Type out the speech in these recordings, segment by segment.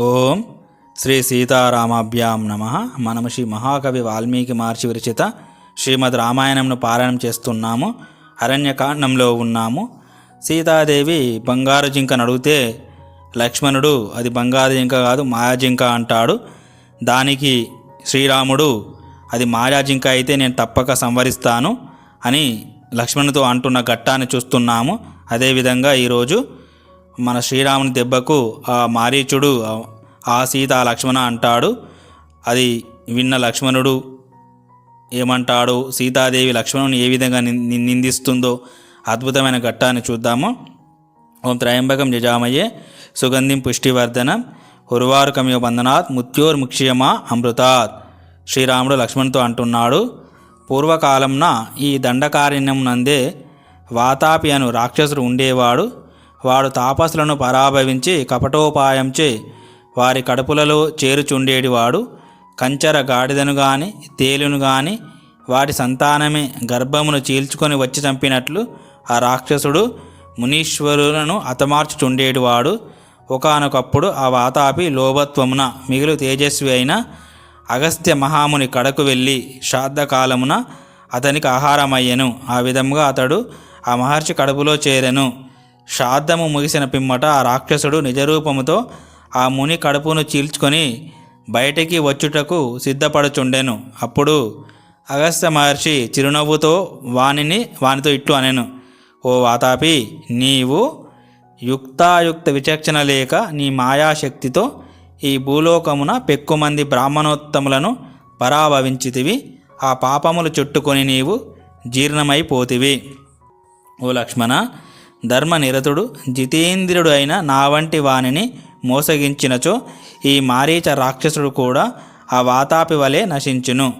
ఓం శ్రీ సీతారామాభ్యాం నమ. మనము శ్రీ మహాకవి వాల్మీకి మార్చి విరచిత శ్రీమద్ రామాయణంను పారాయణం చేస్తున్నాము. అరణ్యకాండంలో ఉన్నాము. సీతాదేవి బంగారు జింకను అడిగితే లక్ష్మణుడు అది బంగారు జింక కాదు మాయాజింక అంటాడు. దానికి శ్రీరాముడు అది మాయాజింక అయితే నేను తప్పక సంవరిస్తాను అని లక్ష్మణుతో అంటున్న ఘట్టాన్ని చూస్తున్నాము. అదేవిధంగా ఈరోజు మన శ్రీరాముని దెబ్బకు ఆ మారీచుడు ఆ- ఆ సీత లక్ష్మణ అంటాడు. అది విన్న లక్ష్మణుడు ఏమంటాడు? సీతాదేవి లక్ష్మణుని ఏ విధంగా ని నిందిస్తుందో అద్భుతమైన ఘట్టాన్ని చూద్దాము. ఓం త్రయంబకం జజామయ్యే సుగంధిం పుష్టివర్ధనం ఉర్వారుకమివ బంధనాత్ ముత్యోర్ముక్ష్యమా అమృతాత్ శ్రీరాముడు లక్ష్మణ్తో అంటున్నాడు. పూర్వకాలంన ఈ దండకారణ్యం నందే వాతాపి అను రాక్షసుడు ఉండేవాడు. వాడు తాపసులను పరాభవించి కపటోపాయంచే వారి కడుపులలో చేరుచుండేటివాడు కంచర గాడిదను గాని తేలును గాని వాటి సంతానమే గర్భమును చీల్చుకొని వచ్చి చంపినట్లు ఆ రాక్షసుడు మునీశ్వరులను అతమార్చుచుండేటివాడు ఒకానొకప్పుడు ఆ వాతాపి లోభత్వమున మిగులు తేజస్వి అయిన అగస్త్య మహాముని కడకు వెళ్ళి శ్రాద్ధకాలమున అతనికి ఆహారమయ్యెను. ఆ విధముగా అతడు ఆ మహర్షి కడుపులో చేరెను. శ్రాద్ధము ముగిసిన పిమ్మట ఆ రాక్షసుడు నిజరూపముతో ఆ ముని కడుపును చీల్చుకొని బయటికి వచ్చుటకు సిద్ధపడుచుండెను. అప్పుడు అగస్త్య మహర్షి చిరునవ్వుతో వానిని వానితో ఇట్లు అనెను. ఓ వాతాపి నీవు యుక్తాయుక్త విచక్షణ లేక నీ మాయాశక్తితో ఈ భూలోకమున పెక్కుమంది బ్రాహ్మణోత్తములను పరాభవించితివి. ఆ పాపములు చుట్టుకొని నీవు జీర్ణమైపోతివి. ఓ లక్ష్మణ ధర్మనిరతుడు జితేంద్రుడు అయిన నా వంటి వానిని మోసగించినచో ఈ మారీచ రాక్షసుడు కూడా ఆ వాతాపి వలె నశించును.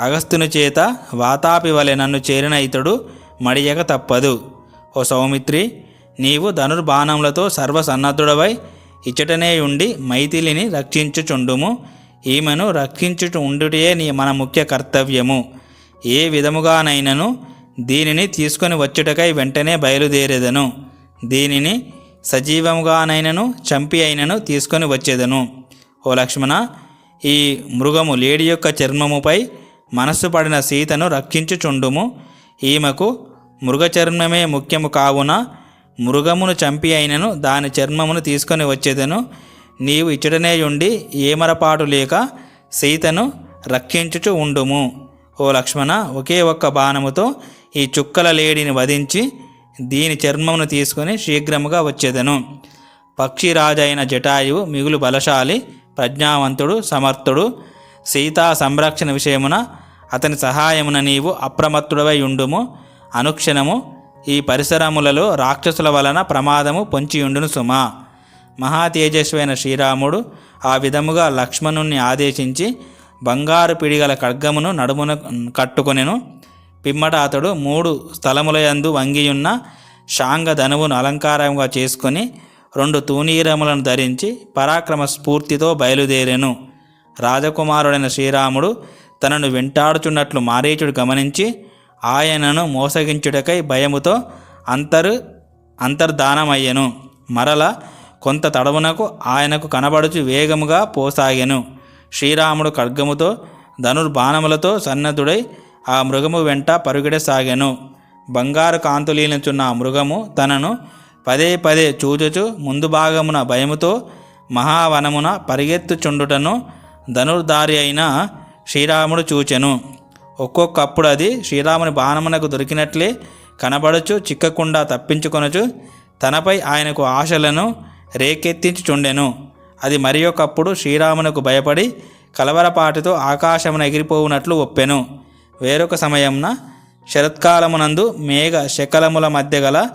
అగస్తుని చేత వాతాపి వలె నన్ను చేరిన ఇతడు మడియక తప్పదు. ఓ సౌమిత్రి నీవు ధనుర్బాణములతో సర్వసన్నద్ధుడవై ఇచ్చటనే ఉండి మైథిలిని రక్షించుచుండుము. ఈమెను రక్షించుచు ఉండుటే నీ మన ముఖ్య కర్తవ్యము. ఏ విధముగానైనను దీనిని తీసుకొని వచ్చుటకై వెంటనే బయలుదేరేదను. దీనిని సజీవముగానైనను చంపి అయినను తీసుకొని వచ్చేదను. ఓ లక్ష్మణ ఈ మృగము లేడి యొక్క చర్మముపై మనస్సు పడిన సీతను రక్షించుచుండుము. ఈమెకు మృగ చర్మమే ముఖ్యము కావున మృగమును చంపి అయినను దాని చర్మమును తీసుకొని వచ్చేదను. నీవు ఇచ్చటనే ఉండి ఏమరపాటు లేక సీతను రక్షించుచు ఉండుము. ఓ లక్ష్మణ ఒకే ఒక్క బాణముతో ఈ చుక్కల లేడిని వధించి దీని చర్మమును తీసుకొని శీఘ్రముగా వచ్చేదను. పక్షిరాజైన జటాయువు మిగులు బలశాలి ప్రజ్ఞావంతుడు సమర్థుడు. సీతా సంరక్షణ విషయమున అతని సహాయమున నీవు అప్రమత్తుడవై ఉండుము. అనుక్షణము ఈ పరిసరములలో రాక్షసుల వలన ప్రమాదము పొంచియుండును సుమా. మహాతేజస్వైన శ్రీరాముడు ఆ విధముగా లక్ష్మణుణ్ణి ఆదేశించి బంగారు పిడిగల ఖడ్గమును నడుమున కట్టుకొనెను. పిమ్మట అతడు మూడు స్థలములయందు వంగియున్న శాంగ ధనువును అలంకారంగా చేసుకొని రెండు తూనీరములను ధరించి పరాక్రమ స్ఫూర్తితో బయలుదేరెను. రాజకుమారుడైన శ్రీరాముడు తనను వెంటాడుచున్నట్లు మారీచుడు గమనించి ఆయనను మోసగించుటకై భయముతో అంతరు అంతర్ధానమయ్యను. మరల కొంత తడవునకు ఆయనకు కనబడుచు వేగముగా పోసాగెను. శ్రీరాముడు ఖడ్గముతో ధనుర్బాణములతో సన్నద్ధుడై ఆ మృగము వెంట పరుగెడసాగెను బంగారు కాంతులీనుచున్న ఆ మృగము తనను పదే పదే చూచుచు ముందు భాగమున భయముతో మహావనమున పరిగెత్తుచుండుటను ధనుర్ధారి అయిన శ్రీరాముడు చూచెను. ఒక్కొక్కప్పుడు అది శ్రీరాముని బాణమునకు దొరికినట్లే కనబడుచు చిక్కకుండా తప్పించుకొనచు తనపై ఆయనకు ఆశలను రేకెత్తించుచుండెను. అది మరి ఒకప్పుడు శ్రీరామునకు భయపడి కలవరపాటితో ఆకాశమున ఎగిరిపోవునట్లు ఒప్పెను. వేరొక సమయంన శరత్కాలమునందు మేఘ శకలముల మధ్య గల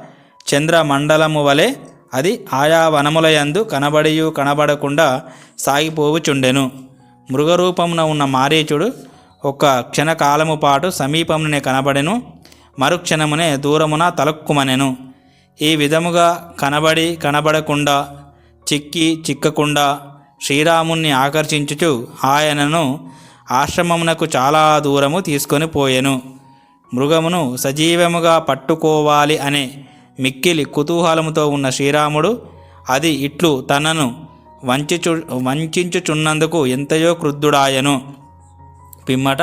చంద్రమండలము వలె అది ఆయా వనములయందు కనబడియు కనబడకుండా సాగిపోవుచుండెను. మృగరూపమున ఉన్న మారీచుడు ఒక క్షణకాలము పాటు సమీపమునే కనబడెను మరుక్షణమునే దూరమున తలక్కుమనెను. ఈ విధముగా కనబడి కనబడకుండా చిక్కి చిక్కకుండా శ్రీరాముణ్ణి ఆకర్షించుచు ఆయనను ఆశ్రమమునకు చాలా దూరము తీసుకొని పోయెను. మృగమును సజీవముగా పట్టుకోవాలి అనే మిక్కిలి కుతూహలముతో ఉన్న శ్రీరాముడు అది ఇట్లు తనను వంచిచు వంచుచున్నందుకు ఎంతయో క్రుద్ధుడాయను. పిమ్మట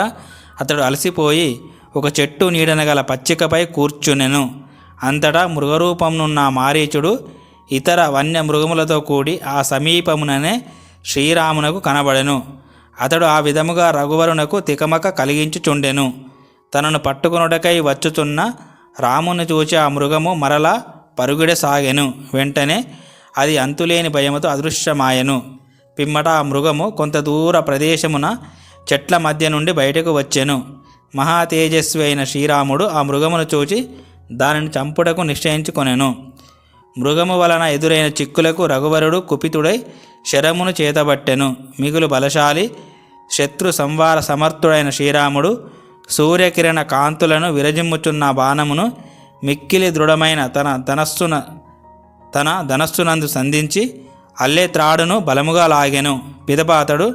అతడు అలసిపోయి ఒక చెట్టు నీడన గల పచ్చికపై కూర్చునెను. అంతటా మృగరూపంనున్న మారీచుడు ఇతర వన్య మృగములతో కూడి ఆ సమీపముననే శ్రీరామునకు కనబడెను. అతడు ఆ విధముగా రఘువరునకు తికమక కలిగించుచుండెను. తనను పట్టుకొనుటకై వచ్చుచున్న రాముని చూచి ఆ మృగము మరలా పరుగుడసాగెను. వెంటనే అది అంతులేని భయముతో అదృశ్యమాయెను. పిమ్మట ఆ మృగము కొంత దూర ప్రదేశమున చెట్ల మధ్య నుండి బయటకు వచ్చెను. మహా తేజస్వి అయిన శ్రీరాముడు ఆ మృగమును చూచి దానిని చంపుటకు నిశ్చయించుకొనెను. మృగము వలన ఎదురైన చిక్కులకు రఘువరుడు కుపితుడై శరమును చేతబట్టెను. మిగులు బలశాలి శత్రు సంవార సమర్థుడైన శ్రీరాముడు సూర్యకిరణ కాంతులను విరజిమ్ముచున్న బాణమును మిక్కిలి దృఢమైన తన ధనస్సున తన ధనస్సునందు సంధించి అల్లే త్రాడును బలముగా లాగెను. పిదపాతడు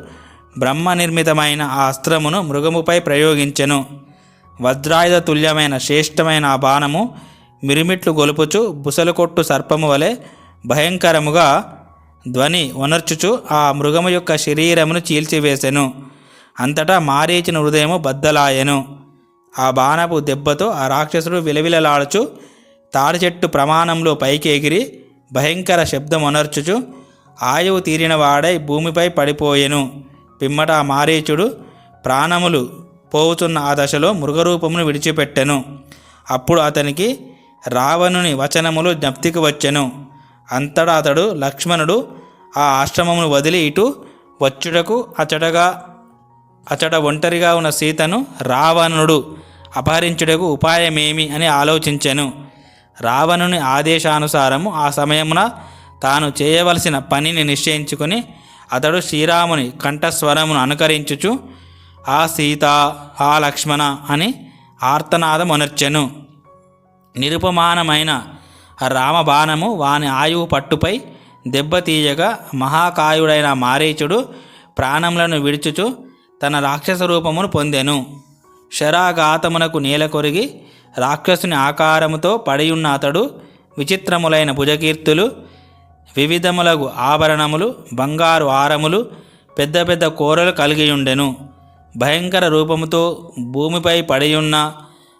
బ్రహ్మ నిర్మితమైన ఆ అస్త్రమును మృగముపై ప్రయోగించెను. వజ్రాయుధ తుల్యమైన శ్రేష్టమైన ఆ బాణము మిరిమిట్లు గొలుపుచు బుసలు కొట్టు సర్పము వలె భయంకరముగా ధ్వని వనర్చుచు ఆ మృగము యొక్క శరీరమును చీల్చివేసెను. అంతటా మారీచిన హృదయము బద్దలాయెను. ఆ బాణపు దెబ్బతో ఆ రాక్షసుడు విలవిలలాడుచు తాడి చెట్టు ప్రమాణంలో పైకి ఎగిరి భయంకర శబ్దం అనర్చుచు ఆయువు తీరిన వాడై భూమిపై పడిపోయెను. పిమ్మట ఆ మారీచుడు ప్రాణములు పోవుతున్న ఆ దశలో మృగరూపమును విడిచిపెట్టెను. అప్పుడు అతనికి రావణుని వచనములు జ్ఞప్తికి వచ్చెను. అంతటా అతడు లక్ష్మణుడు ఆ ఆశ్రమమును వదిలి ఇటు వచ్చుటకు అచటగా అచట ఒంటరిగా ఉన్న సీతను రావణుడు అపహరించుటకు ఉపాయమేమి అని ఆలోచించెను. రావణుని ఆదేశానుసారము ఆ సమయమున తాను చేయవలసిన పనిని నిశ్చయించుకొని అతడు శ్రీరాముని కంఠస్వరమును అనుకరించుచు ఆ సీత ఆ లక్ష్మణ అని ఆర్తనాదమునర్చెను నిరుపమానమైన రామబాణము వాని ఆయువు పట్టుపై దెబ్బతీయగా మహాకాయుడైన మారీచుడు ప్రాణములను విడుచుచు తన రాక్షస రూపమును పొందెను. శరాఘాతమునకు నేల కొరిగి రాక్షసుని ఆకారముతో పడియున్న అతడు విచిత్రములైన భుజకీర్తులు వివిధములగు ఆభరణములు బంగారు ఆరములు పెద్ద పెద్ద కూరలు కలిగియుండెను. భయంకర రూపముతో భూమిపై పడియున్న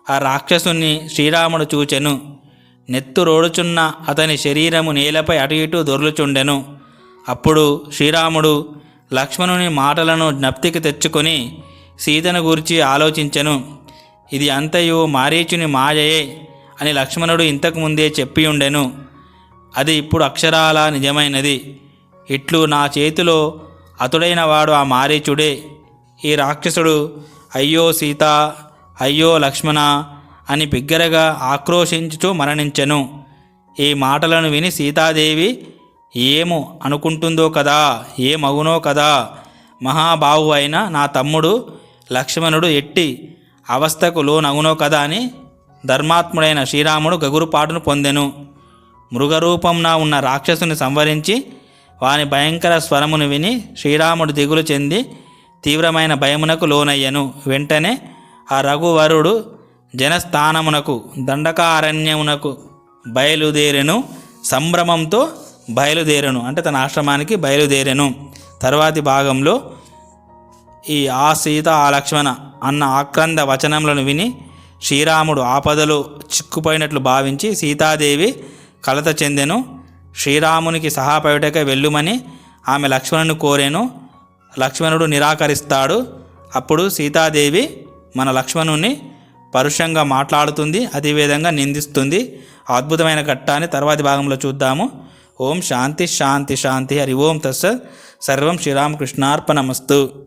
ఆ రాక్షసుని శ్రీరాముడు చూచెను. నెత్తురోడుచున్న అతని శరీరము నేలపై అటు ఇటు దొర్లుచుండెను. అప్పుడు శ్రీరాముడు లక్ష్మణుని మాటలను జ్ఞప్తికి తెచ్చుకొని సీతను గూర్చి ఆలోచించెను. ఇది అంతయు మారీచుని మాయయే అని లక్ష్మణుడు ఇంతకు ముందే చెప్పి ఉండెను అది ఇప్పుడు అక్షరాల నిజమైనది. ఇట్లు నా చేతిలో అతుడైన వాడు ఆ మారీచుడే. ఈ రాక్షసుడు అయ్యో సీత అయ్యో లక్ష్మణ అని బిగ్గరగా ఆక్రోశించుచూ మరణించెను. ఈ మాటలను విని సీతాదేవి ఏమో అనుకుంటుందో కదా ఏమగునో కదా మహాబాహు అయిన నా తమ్ముడు లక్ష్మణుడు ఎట్టి అవస్థకు లోనగునో కదా అని ధర్మాత్ముడైన శ్రీరాముడు గగురుపాటును పొందెను. మృగరూపంన ఉన్న రాక్షసుని సంవరించి వాని భయంకర స్వరమును విని శ్రీరాముడు దిగులు చెంది తీవ్రమైన భయమునకు లోనయ్యను. వెంటనే ఆ రఘువరుడు జనస్థానమునకు దండకారణ్యమునకు బయలుదేరెను సంభ్రమంతో బయలుదేరెను అంటే తన ఆశ్రమానికి బయలుదేరెను. తర్వాతి భాగంలో ఈ ఆ సీత ఆ లక్ష్మణ అన్న ఆక్రంద వచనములను విని శ్రీరాముడు ఆపదలో చిక్కుపోయినట్లు భావించి సీతాదేవి కలత చెందెను. శ్రీరామునికి సహాపయుటకై వెళ్ళుమని ఆమె లక్ష్మణుని కోరేను. లక్ష్మణుడు నిరాకరిస్తాడు. అప్పుడు సీతాదేవి మన లక్ష్మణుని పరుషంగా మాట్లాడుతుంది అదేవిధంగా నిందిస్తుంది. అద్భుతమైన ఘట్టాన్ని తర్వాతి భాగంలో చూద్దాము. ఓం శాంతి శాంతి శాంతి. హరి ఓం తస్సత్ సర్వం శ్రీరామకృష్ణార్పణమస్తు.